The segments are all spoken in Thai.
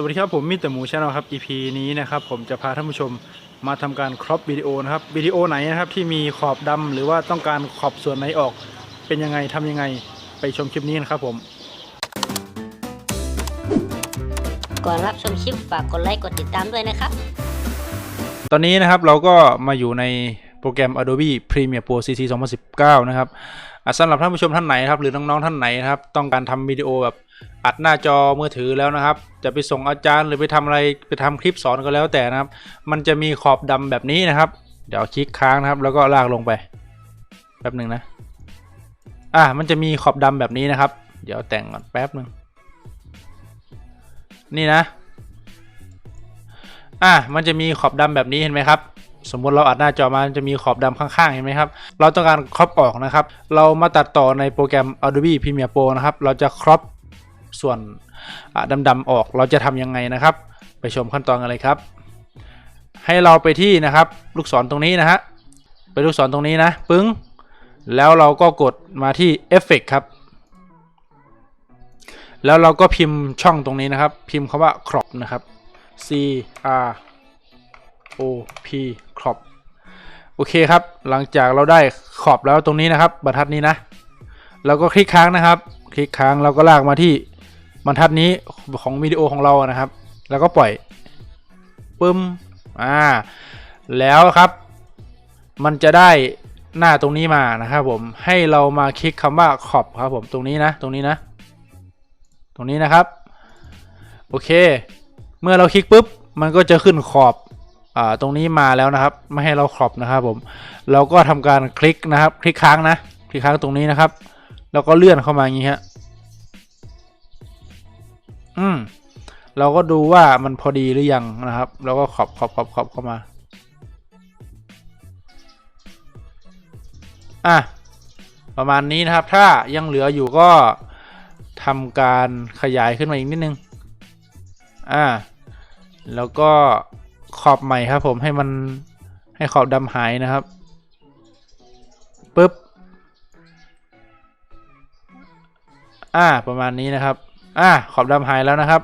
สวัสดีครับผมมิสเตอร์หมูชาแนลครับ EP นี้นะครับผมจะพาท่านผู้ชมมาทำการครอปวิดีโอนะครับวิดีโอไหนนะครับที่มีขอบดำหรือว่าต้องการขอบส่วนไหนออก เป็นยังไงทำยังไงไปชมคลิปนี้นะครับผม ก่อนรับชมคลิปฝากกดไลค์กดติดตามด้วยนะครับ ตอนนี้นะครับเราก็มาอยู่ใน โปรแกรม Adobe Premiere Pro CC 2019 นะครับอะสำหรับท่านผู้ชมท่านไหนครับหรือน้องๆท่านไหนนะครับต้องการทำวิดีโอแบบอัดหน้าจอมือถือแล้วนะครับ จะไปส่งอาจารย์หรือไปทำอะไรไปทำคลิปสอนก็แล้วแต่นะครับ มันจะมีขอบดำแบบนี้นะครับ เดี๋ยวคลิกค้างนะครับ แล้วก็ลากลงไปแป๊บหนึ่งนะอะมันจะมีขอบดำแบบนี้นะครับ เดี๋ยวแต่งก่อนแป๊บหนึ่งนี่นะอะมันจะมีขอบดำแบบนี้เห็นไหมครับ สมมติเราอัดหน้าจอมามันจะมีขอบดำข้างๆเห็นไหมครับ เราต้องการครอปออกนะครับ เรามาตัดต่อในโปรแกรม Adobe Premiere Pro นะครับ เราจะครอปส่วนดำๆออก เราจะทำยังไงนะครับ ไปชมขั้นตอนกันเลยครับ ให้เราไปที่นะครับ ลูกศรตรงนี้นะฮะ ไปลูกศรตรงนี้นะ ปึ้ง แล้วเราก็กดมาที่ Effect ครับ แล้วเราก็พิมพ์ช่องตรงนี้นะครับ พิมพ์คำว่า crop นะครับ C R O P crop โอเคครับ หลังจากเราได้ขอบแล้วตรงนี้นะครับ บรรทัดนี้นะเราก็คลิกค้างนะครับ คลิกค้างเราก็ลากมาที่บรรทัดนี้ของวิดีโอของเรานะครับ แล้วก็ปล่อยปึ้มอ่าแล้วครับ มันจะได้หน้าตรงนี้มานะครับผมให้เรามาคลิกคำว่าขอบครับผมตรงนี้นะ ตรงนี้นะ ตรงนี้นะครับ โอเค เมื่อเราคลิกปุ๊บ มันก็จะขึ้นขอบ ตรงนี้มาแล้วนะครับ ไม่ให้เราขอบนะครับผม เราก็ทำการคลิกนะครับ คลิกค้างนะ คลิกค้างตรงนี้นะครับ แล้วก็เลื่อนเข้ามาอย่างนี้ฮะ อืม เราก็ดูว่ามันพอดีหรือยังนะครับ แล้วก็ขอบขอบขอบขอบเข้ามา อะ ประมาณนี้นะครับ ถ้ายังเหลืออยู่ก็ทำการขยายขึ้นมาอีกนิดนึง อ่า แล้วก็ ขอบใหม่ครับผมให้มันให้ขอบดำหายนะครับปึ๊บอ่าประมาณนี้นะครับอ่าขอบดำหายแล้วนะครับ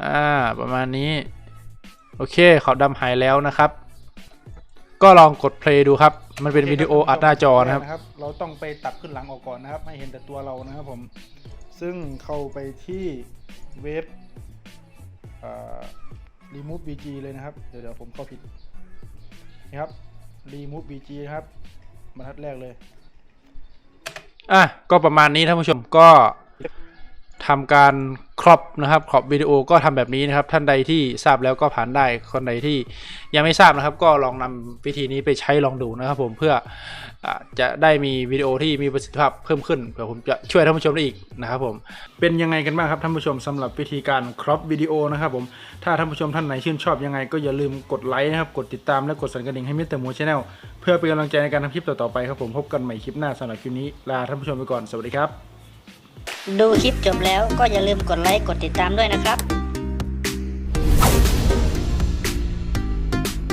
อ่าประมาณนี้ โอเคขอบดำหายแล้วนะครับ ก็ลองกดเพลย์ดูครับ มันเป็นวิดีโออัดหน้าจอนะครับ เราต้องไปตัดขึ้นหลังออกก่อนนะครับ ให้เห็นแต่ตัวเรานะครับผม ซึ่งเข้าไปที่เว็บ อ่า remove bg เลยนะครับ เดี๋ยวเดี๋ยวผมเข้าผิดนี่ครับ remove bg นะครับบรรทัดแรกเลย อะ ก็ประมาณนี้ท่านผู้ชมก็ ทำการครอปนะครับครอปวิดีโอก็ทำแบบนี้นะครับ ท่านใดที่ทราบแล้วก็ผ่านได้คนใดที่ยังไม่ทราบนะครับ ก็ลองนำวิธีนี้ไปใช้ลองดูนะครับ ผมเพื่ออาจะได้มีวิดีโอที่มีประสิทธิภาพเพิ่มขึ้นเผื่อผมจะช่วยท่านผู้ชมได้อีกนะครับผมเป็นยังไงกันบ้างครับท่านผู้ชมสำหรับวิธีการครอปวิดีโอนะครับผมถ้าท่านผู้ชมท่านไหนชื่นชอบยังไง ก็อย่าลืมกดไลค์นะครับกดติดตามและกดสั่นกระดิ่งให้มิสเตอร์มูชาแนลเพื่อเป็นกำลังใจในการทำคลิปต่อๆไปครับผมพบกันใหม่คลิปหน้าสำหรับคลิปนี้ลาท่านผู้ชมไปก่อนสวัสดีครับ ดูคลิปจบแล้วก็อย่าลืมกดไลค์กดติดตามด้วยนะครับ